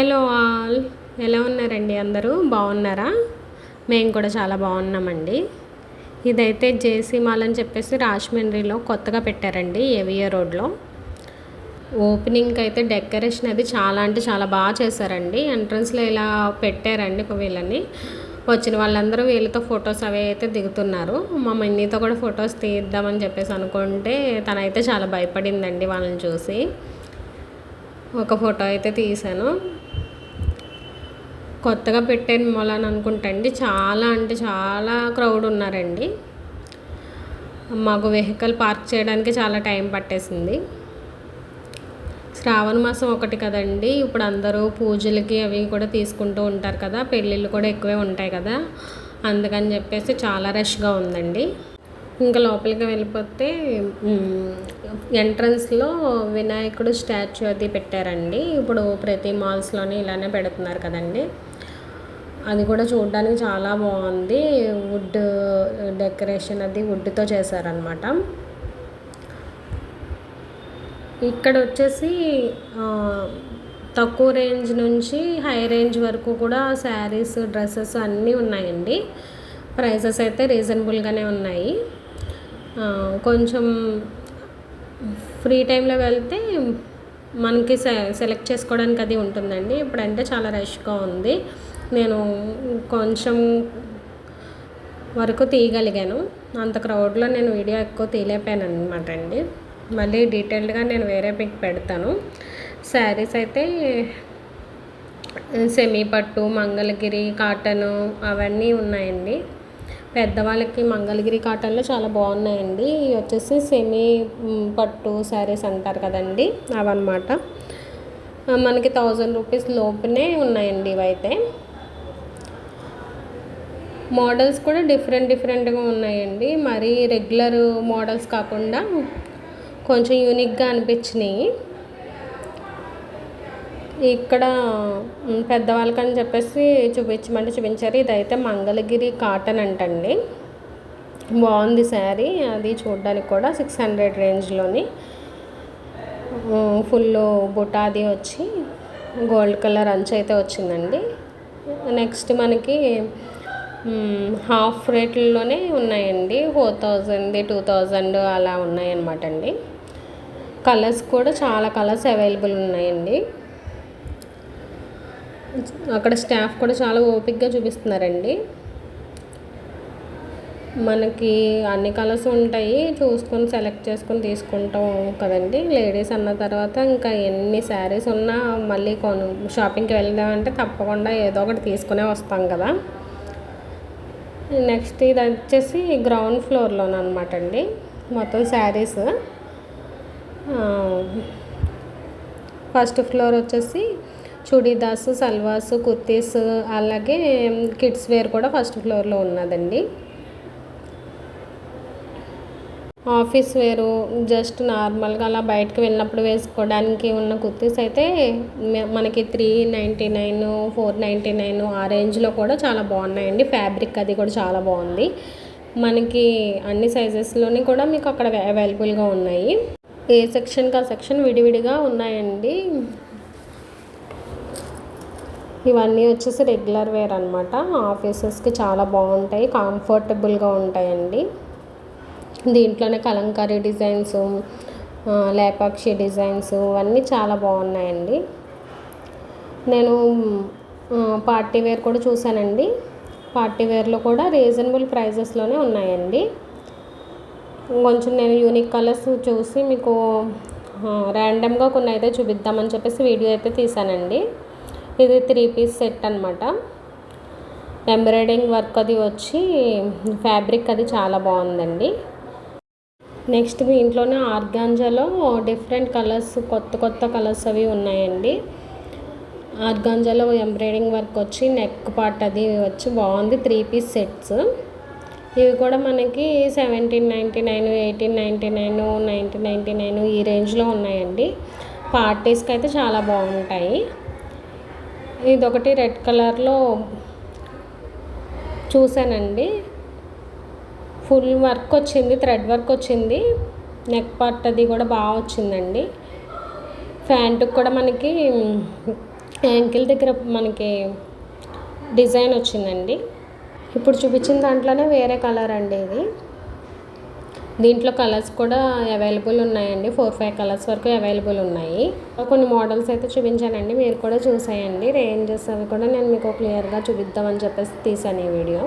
Hello all. ఎలా ఉన్నారండి అందరూ? బాగున్నారా? మేము కూడా చాలా బాగున్నామండి. ఇదైతే జేసీ మాల్ అని చెప్పేసి రాజమండ్రిలో కొత్తగా పెట్టారండి ఏవియా రోడ్లో. ఓపెనింగ్ అయితే డెకరేషన్ అది చాలా అంటే చాలా బాగా చేశారండి. ఎంట్రన్స్లో ఇలా పెట్టారండి వీళ్ళని. వచ్చిన వాళ్ళందరూ వీళ్ళతో ఫొటోస్ అవి అయితే దిగుతున్నారు. మా మన్నీతో కూడా ఫొటోస్ తీద్దామని చెప్పేసి అనుకుంటే తనైతే చాలా భయపడిందండి వాళ్ళని చూసి. ఒక ఫోటో అయితే తీశాను. కొత్తగా పెట్టాను మొలని అనుకుంటండి చాలా అంటే చాలా క్రౌడ్ ఉన్నారండి. మాకు వెహికల్ పార్క్ చేయడానికి చాలా టైం పట్టేసింది. శ్రావణ మాసం ఒకటి కదండి. ఇప్పుడు అందరూ పూజలకి అవి కూడా తీసుకుంటూ ఉంటారు కదా. పెళ్ళిళ్ళు కూడా ఎక్కువే ఉంటాయి కదా. అందుకని చెప్పేసి చాలా రష్గా ఉందండి. ఇంకా లోపలికి వెళ్ళిపోతే ఎంట్రన్స్లో వినాయకుడు స్టాచ్యూ అది పెట్టారండి. ఇప్పుడు ప్రతి మాల్స్లోనే ఇలానే పెడుతున్నారు కదండి. అది కూడా చూడడానికి చాలా బాగుంది. వుడ్ డెకరేషన్ అది వుడ్తో చేశారనమాట ఇక్కడ వచ్చేసి తక్కువ రేంజ్ నుంచి హై రేంజ్ వరకు కూడా శారీస్ డ్రెస్సెస్ అన్నీ ఉన్నాయండి. ప్రైసెస్ అయితే రీజనబుల్గానే ఉన్నాయి. కొంచెం ఫ్రీ టైంలో వెళ్తే మనకి సె సెలెక్ట్ చేసుకోవడానికి అది ఉంటుందండి. ఇప్పుడంటే చాలా రష్గా ఉంది. నేను కొంచెం వరకు తీయగలిగాను. అంత క్రౌడ్లో నేను వీడియో ఎక్కువ తీయలేపాను అనమాట అండి. మళ్ళీ డీటెయిల్డ్గా నేను వేరే పిక్ పెడతాను. శారీస్ అయితే సెమీ పట్టు మంగళగిరి కాటను అవన్నీ ఉన్నాయండి. పెద్దవాళ్ళకి మంగళగిరి కాటన్లో చాలా బాగున్నాయండి. ఇవి వచ్చేసి సెమీ పట్టు శారీస్ అంటారు కదండి. అవన్నమాట. మనకి థౌజండ్ రూపీస్ లోపునే ఉన్నాయండి ఇవైతే. మోడల్స్ కూడా డిఫరెంట్ డిఫరెంట్గా ఉన్నాయండి. మరీ రెగ్యులర్ మోడల్స్ కాకుండా కొంచెం యూనిక్గా అనిపించినాయి. ఇక్కడ పెద్దవాళ్ళకని చెప్పేసి చూపించమంటే చూపించారు. ఇదైతే మంగళగిరి కాటన్ అంటండి. బాగుంది శారీ. అది చూడడానికి కూడా సిక్స్ హండ్రెడ్ రేంజ్లోని ఫుల్ బుటాది వచ్చి గోల్డ్ కలర్ అంచు అయితే వచ్చిందండి. నెక్స్ట్ మనకి హాఫ్ రేట్లలోనే ఉన్నాయండి. ఫోర్ థౌజండ్ టూ థౌజండ్ అలా ఉన్నాయన్నమాట అండి కలర్స్ కూడా చాలా కలర్స్ అవైలబుల్ ఉన్నాయండి. అక్కడ స్టాఫ్ కూడా చాలా ఓపిక్గా చూపిస్తున్నారండి. మనకి అన్ని కలర్స్ ఉంటాయి చూసుకొని సెలెక్ట్ చేసుకొని తీసుకుంటాం కదండి. లేడీస్ అన్న తర్వాత ఇంకా ఎన్ని శారీస్ ఉన్నా మళ్ళీ కొను షాపింగ్కి వెళ్దామంటే తప్పకుండా ఏదో ఒకటి తీసుకునే వస్తాం కదా. నెక్స్ట్ ఇది వచ్చేసి గ్రౌండ్ ఫ్లోర్లోనమాట అండి. మొత్తం శారీస్. ఫస్ట్ ఫ్లోర్ వచ్చేసి చుడీదాస్ సల్వాస్ కుర్తీస్ అలాగే కిడ్స్ వేర్ కూడా ఫస్ట్ ఫ్లోర్లో ఉన్నదండి. ఆఫీస్ వేరు జస్ట్ నార్మల్గా అలా బయటకు వెళ్ళినప్పుడు వేసుకోవడానికి ఉన్న కుర్తీస్ అయితే మనకి three ninety nine four ninety nine ఆ రేంజ్లో కూడా చాలా బాగున్నాయండి. ఫ్యాబ్రిక్ అది కూడా చాలా బాగుంది. మనకి అన్ని సైజెస్లోని కూడా మీకు అక్కడ అవైలబుల్గా ఉన్నాయి. ఏ సెక్షన్కి ఆ సెక్షన్ విడివిడిగా ఉన్నాయండి. ఇవన్నీ వచ్చేసి రెగ్యులర్ వేర్ అనమాట ఆఫీసెస్కి చాలా బాగుంటాయి కంఫర్టబుల్గా ఉంటాయండి. దీంట్లోనే కలంకారీ డిజైన్స్ లేపాక్షి డిజైన్స్ అన్నీ చాలా బాగున్నాయండి. నేను పార్టీ వేర్ కూడా చూశానండి. పార్టీ వేర్లో కూడా రీజనబుల్ ప్రైజెస్లోనే ఉన్నాయండి. కొంచెం నేను యూనిక్ కలర్స్ చూసి మీకు ర్యాండమ్గా కొన్ని అయితే చూపిద్దామని చెప్పేసి వీడియో అయితే తీసానండి ఇది త్రీ పీస్ సెట్ అనమాట ఎంబ్రాయిడింగ్ వర్క్ అది వచ్చి ఫ్యాబ్రిక్ అది చాలా బాగుందండి. నెక్స్ట్ దీంట్లోనే ఆర్గాంజాలో డిఫరెంట్ కలర్స్ కొత్త కొత్త కలర్స్ అవి ఉన్నాయండి. ఆర్గాంజాలో ఎంబ్రాయిడింగ్ వర్క్ వచ్చి నెక్ పార్ట్ అది వచ్చి బాగుంది త్రీ పీస్ సెట్స్ ఇవి కూడా మనకి seventeen ninety nine eighteen ninety nine nineteen ninety nine ఈ రేంజ్లో ఉన్నాయండి పార్టీస్కి అయితే చాలా బాగుంటాయి. ఇది ఒకటి రెడ్ కలర్లో చూశానండి. ఫుల్ వర్క్ వచ్చింది థ్రెడ్ వర్క్ వచ్చింది. నెక్ పార్ట్ అది కూడా బాగా వచ్చిందండి. ప్యాంటుకి కూడా మనకి యాంకిల్ దగ్గర మనకి డిజైన్ వచ్చిందండి. ఇప్పుడు చూపించిన దాంట్లోనే వేరే కలర్ అండి ఇది. దీంట్లో కలర్స్ కూడా అవైలబుల్ ఉన్నాయండి. ఫోర్ ఫైవ్ కలర్స్ వరకు అవైలబుల్ ఉన్నాయి. కొన్ని మోడల్స్ అయితే చూపించానండి. మీరు కూడా చూసేయండి. రేంజెస్ అవి కూడా నేను మీకు క్లియర్గా చూపిద్దామని చెప్పేసి తీసాను ఈ వీడియో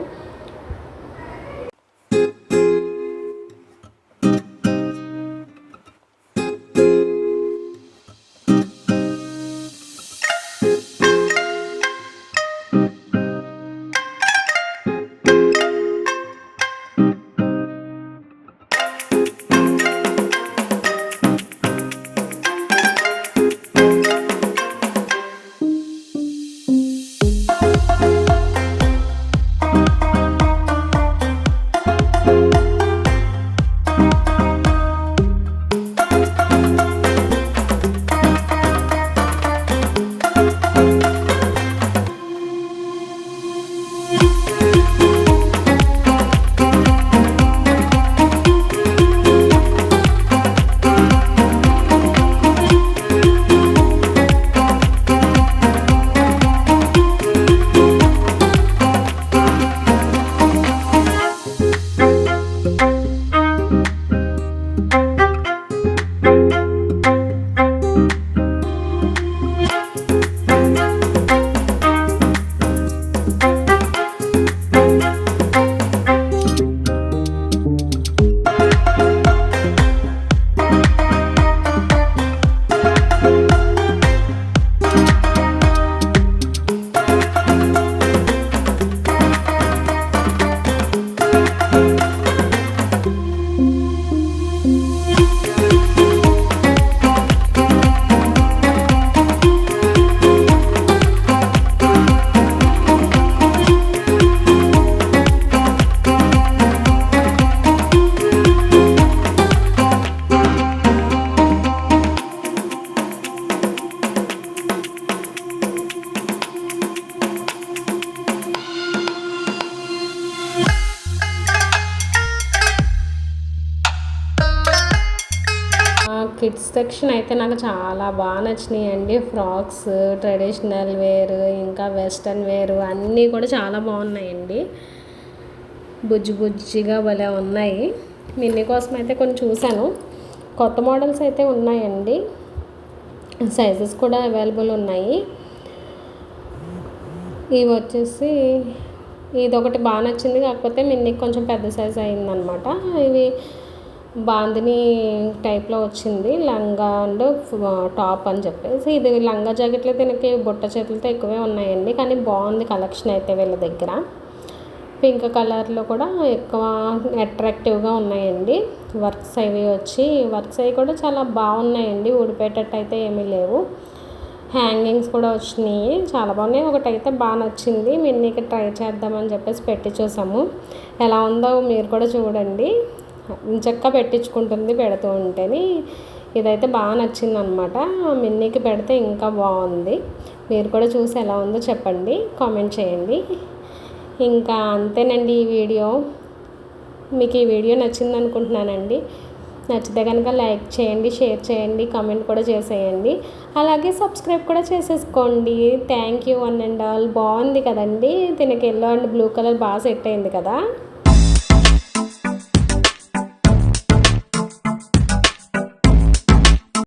కిడ్స్ సెక్షన్ అయితే నాకు చాలా బాగా నచ్చినాయి అండి ఫ్రాక్స్ ట్రెడిషనల్ వేర్ ఇంకా వెస్ట్రన్ వేర్ అన్నీ కూడా చాలా బాగున్నాయండి. బుజ్జి బుజ్జిగా భలే ఉన్నాయి. మిన్ని కోసం అయితే కొన్ని చూశాను. కొత్త మోడల్స్ అయితే ఉన్నాయండి. సైజెస్ కూడా అవైలబుల్ ఉన్నాయి. ఇవి వచ్చేసి ఇది ఒకటి బాగా నచ్చింది. కాకపోతే మిన్నీకి కొంచెం పెద్ద సైజ్ అయిందనమాట ఇవి బాందిని టైప్లో వచ్చింది. లంగా అండ్ టాప్ అని చెప్పేసి. ఇది లంగా జాకెట్లు దీనికి బుట్ట చేతులతో ఎక్కువే ఉన్నాయండి. కానీ బాగుంది కలెక్షన్ అయితే వీళ్ళ దగ్గర. పింక్ కలర్లో కూడా ఎక్కువ అట్రాక్టివ్గా ఉన్నాయండి. వర్క్స్ అవి వచ్చి వర్క్స్ అవి కూడా చాలా బాగున్నాయండి. ఊడిపోయేటట్టు అయితే ఏమీ లేవు. హ్యాంగింగ్స్ కూడా వచ్చినాయి. చాలా బాగున్నాయి. ఒకటి అయితే బాగా నచ్చింది. మిన్నీకి ట్రై చేద్దామని చెప్పేసి పెట్టి చూసాము. ఎలా ఉందో మీరు కూడా చూడండి. చెక్క పెట్టించుకుంటుంది పెడుతూ ఉంటేని. ఇదైతే బాగా నచ్చింది అనమాట మిన్నీకి పెడితే ఇంకా బాగుంది. మీరు కూడా చూసి ఎలా ఉందో చెప్పండి. కామెంట్ చేయండి. ఇంకా అంతేనండి ఈ వీడియో. మీకు ఈ వీడియో నచ్చింది అనుకుంటున్నానండి నచ్చితే కనుక లైక్ చేయండి షేర్ చేయండి కామెంట్ కూడా చేసేయండి. అలాగే సబ్స్క్రైబ్ కూడా చేసేసుకోండి. Thank you one and all. బాగుంది కదండి. దీనికి ఎల్లో అండ్ బ్లూ కలర్ బాగా సెట్ అయింది కదా.